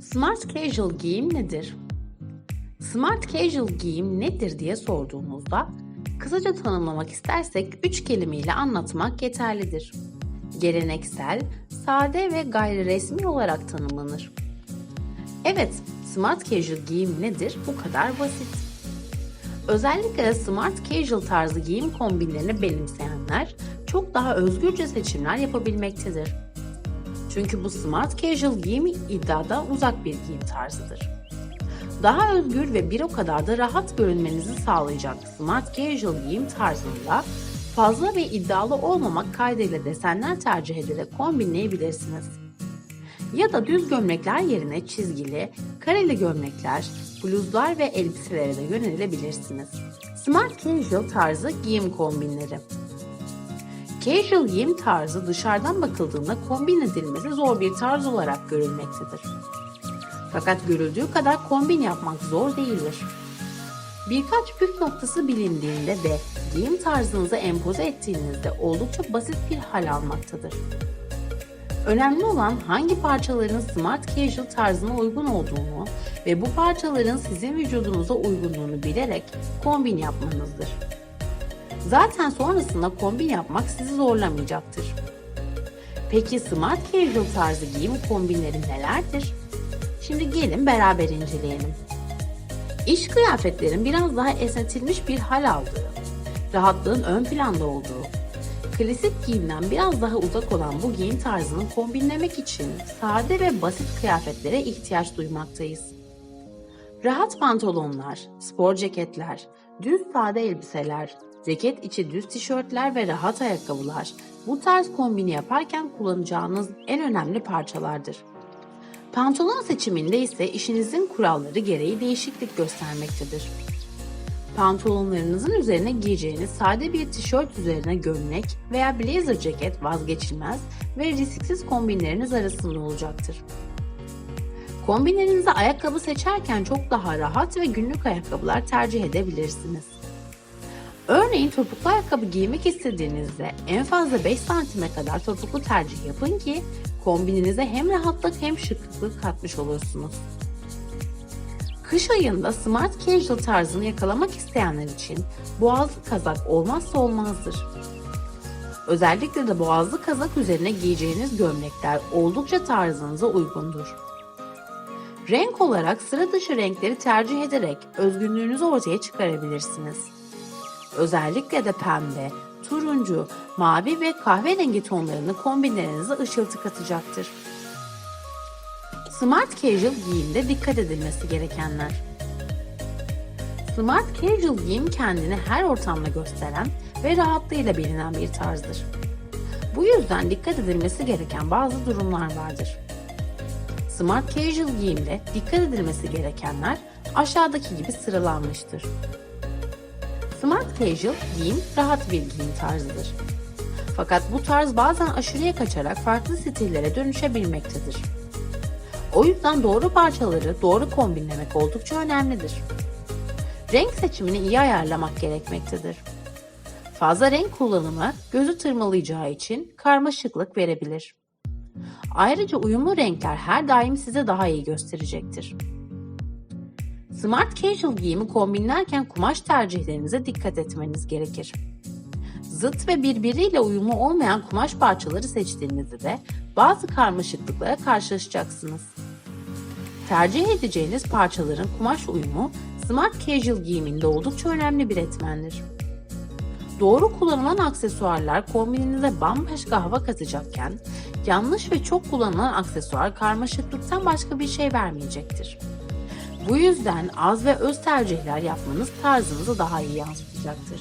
Smart casual giyim nedir? Smart casual giyim nedir diye sorduğumuzda kısaca tanımlamak istersek üç kelimeyle anlatmak yeterlidir. Geleneksel, sade ve gayri resmi olarak tanımlanır. Evet, smart casual giyim nedir? Bu kadar basit. Özellikle smart casual tarzı giyim kombinlerini benimseyenler çok daha özgürce seçimler yapabilmektedir. Çünkü bu smart casual giyim iddiadan uzak bir giyim tarzıdır. Daha özgür ve bir o kadar da rahat görünmenizi sağlayacak smart casual giyim tarzında fazla ve iddialı olmamak kaydıyla desenler tercih ederek kombinleyebilirsiniz. Ya da düz gömlekler yerine çizgili, kareli gömlekler, bluzlar ve elbiselere de yönelebilirsiniz. Smart casual tarzı giyim kombinleri. Casual giyim tarzı dışarıdan bakıldığında kombin edilmesi zor bir tarz olarak görülmektedir. Fakat görüldüğü kadar kombin yapmak zor değildir. Birkaç püf noktası bilindiğinde ve giyim tarzınızı empoze ettiğinizde oldukça basit bir hal almaktadır. Önemli olan hangi parçaların smart casual tarzına uygun olduğunu ve bu parçaların sizin vücudunuza uygunluğunu bilerek kombin yapmanızdır. Zaten sonrasında kombin yapmak sizi zorlamayacaktır. Peki smart casual tarzı giyim kombinleri nelerdir? Şimdi gelin beraber inceleyelim. İş kıyafetlerin biraz daha esnetilmiş bir hal aldığı, rahatlığın ön planda olduğu, klasik giyimden biraz daha uzak olan bu giyim tarzını kombinlemek için sade ve basit kıyafetlere ihtiyaç duymaktayız. Rahat pantolonlar, spor ceketler, düz sade elbiseler, ceket içi düz tişörtler ve rahat ayakkabılar bu tarz kombini yaparken kullanacağınız en önemli parçalardır. Pantolon seçiminde ise işinizin kuralları gereği değişiklik göstermektedir. Pantolonlarınızın üzerine giyeceğiniz sade bir tişört üzerine gömlek veya blazer ceket vazgeçilmez ve risksiz kombinleriniz arasında olacaktır. Kombinlerinize ayakkabı seçerken çok daha rahat ve günlük ayakkabılar tercih edebilirsiniz. Örneğin topuklu ayakkabı giymek istediğinizde en fazla 5 santime kadar topuklu tercih yapın ki kombininize hem rahatlık hem şıklık katmış olursunuz. Kış ayında smart casual tarzını yakalamak isteyenler için boğazlı kazak olmazsa olmazdır. Özellikle de boğazlı kazak üzerine giyeceğiniz gömlekler oldukça tarzınıza uygundur. Renk olarak sıra dışı renkleri tercih ederek özgünlüğünüzü ortaya çıkarabilirsiniz. Özellikle de pembe, turuncu, mavi ve kahverengi tonlarını kombinlerinize ışıltı katacaktır. Smart casual giyimde dikkat edilmesi gerekenler. Smart casual giyim kendini her ortamda gösteren ve rahatlığıyla bilinen bir tarzdır. Bu yüzden dikkat edilmesi gereken bazı durumlar vardır. Smart casual giyimde dikkat edilmesi gerekenler aşağıdaki gibi sıralanmıştır. Casual giyim rahat bir giyim tarzıdır. Fakat bu tarz bazen aşırıya kaçarak farklı stillere dönüşebilmektedir. O yüzden doğru parçaları doğru kombinlemek oldukça önemlidir. Renk seçimini iyi ayarlamak gerekmektedir. Fazla renk kullanımı gözü tırmalayacağı için karmaşıklık verebilir. Ayrıca uyumlu renkler her daim size daha iyi gösterecektir. Smart casual giyimi kombinlerken kumaş tercihlerinize dikkat etmeniz gerekir. Zıt ve birbiriyle uyumlu olmayan kumaş parçaları seçtiğinizde de bazı karmaşıklıklara karşılaşacaksınız. Tercih edeceğiniz parçaların kumaş uyumu smart casual giyiminde oldukça önemli bir etmendir. Doğru kullanılan aksesuarlar kombininize bambaşka hava katacakken, yanlış ve çok kullanılan aksesuar karmaşıklıktan başka bir şey vermeyecektir. Bu yüzden az ve öz tercihler yapmanız tarzınızı daha iyi yansıtacaktır.